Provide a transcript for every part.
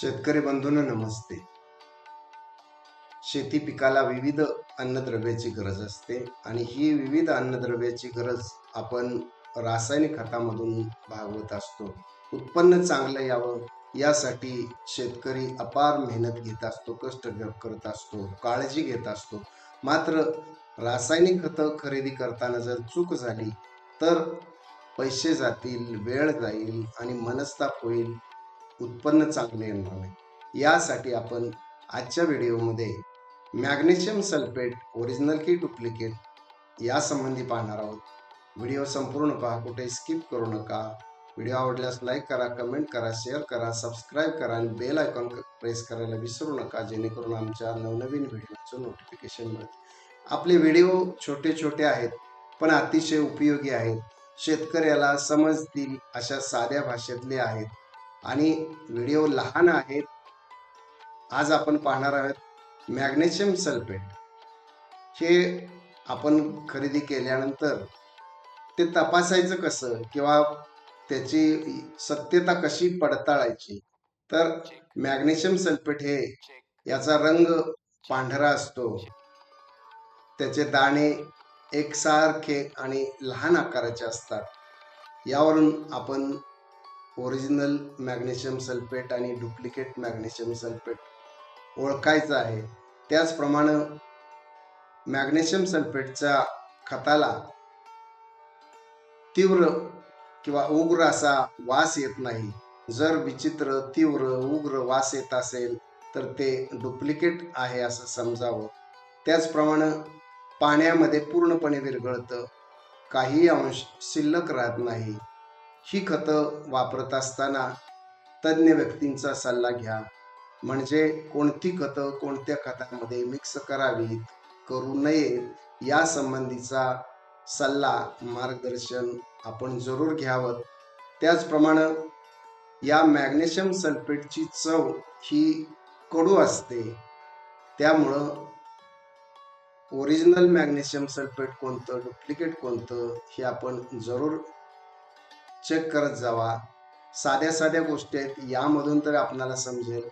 शेतकरी बंधूंना नमस्ते. शेती पिकाला विविध अन्नद्रव्याची गरज असते आणि ही विविध अन्नद्रव्याची गरज आपण रासायनिक खतामधून भागवत असतो. उत्पन्न चांगलं यावं यासाठी शेतकरी अपार मेहनत घेत असतो कष्ट करत असतो काळजी घेत असतो. मात्र रासायनिक खतं खरेदी करताना जर चूक झाली तर पैसे जातील वेळ जाईल आणि मनस्ताप होईल. उत्पन्न चांगले येणार नाही. यासाठी आपण आजच्या व्हिडिओमध्ये मॅग्नेशियम सल्फेट ओरिजिनल की डुप्लिकेट यासंबंधी पाहणार आहोत. व्हिडिओ संपूर्ण पहा कुठे स्किप करू नका. व्हिडिओ आवडल्यास लाईक करा कमेंट करा शेअर करा सबस्क्राईब करा आणि बेल आयकॉन प्रेस करायला विसरू नका जेणेकरून आमच्या नवनवीन व्हिडिओचं नोटिफिकेशन मिळेल. आपले व्हिडिओ छोटे छोटे आहेत पण अतिशय उपयोगी आहेत. शेतकऱ्याला समजतील अशा साध्या भाषेतले आहेत. आणि व्हिडिओ लहान आहेत. आज आपण पाहणार आहोत मॅग्नेशियम सल्फेट. हे आपण खरेदी केल्यानंतर ते तपासायचं कसं किंवा त्याची सत्यता कशी पडताळायची? तर मॅग्नेशियम सल्फेट हे याचा रंग पांढरा असतो. त्याचे दाणे एकसारखे आणि लहान आकाराचे असतात. यावरून आपण ओरिजिनल मॅग्नेशियम सल्फेट आणि डुप्लिकेट मॅग्नेशियम सल्फेट ओळखायचं आहे. त्याचप्रमाणे मॅग्नेशियम सल्फेटच्या खताला तीव्र किंवा उग्र असा वास येत नाही. जर विचित्र तीव्र उग्र वास येत असेल तर ते डुप्लिकेट आहे असं समजावं. त्याचप्रमाणे पाण्यामध्ये पूर्णपणे विरघळतं. काही अंश शिल्लक राहत नाही. ही खतं वापरत असताना तज्ज्ञ व्यक्तींचा सल्ला घ्या. म्हणजे कोणती खतं कोणत्या खतामध्ये मिक्स करावीत करू नये या संबंधीचा सल्ला मार्गदर्शन आपण जरूर घ्यावं. त्याचप्रमाणे या मॅग्नेशियम सल्फेटची चव ही कडू असते. त्यामुळं ओरिजिनल मॅग्नेशियम सल्फेट कोणतं डुप्लिकेट कोणतं हे आपण जरूर चेक करत जावा. साध्या साध्या गोष्टी आहेत यामधून तर आपणाला समजेल.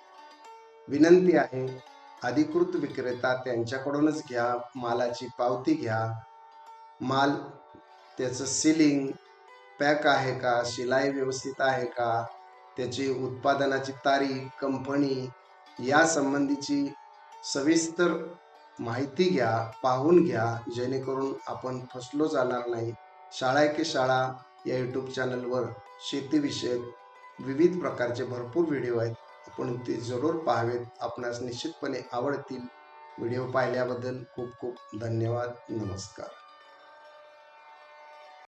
विनंती आहे अधिकृत विक्रेता त्यांच्याकडूनच घ्या मालाची पावती घ्या. माल त्याचं सिलिंग पॅक आहे का शिलाई व्यवस्थित आहे का त्याची उत्पादनाची तारीख कंपनी या संबंधीची सविस्तर माहिती घ्या पाहून घ्या जेणेकरून आपण फसलो जाणार नाही. शाळा की शाळा? या यूट्यूब चॅनलवर शेतीविषयक विविध प्रकारचे भरपूर व्हिडिओ आहेत. आपण ते जरूर पाहावेत. आपणास निश्चितपणे आवडतील. व्हिडिओ पाहिल्याबद्दल खूप खूप धन्यवाद. नमस्कार.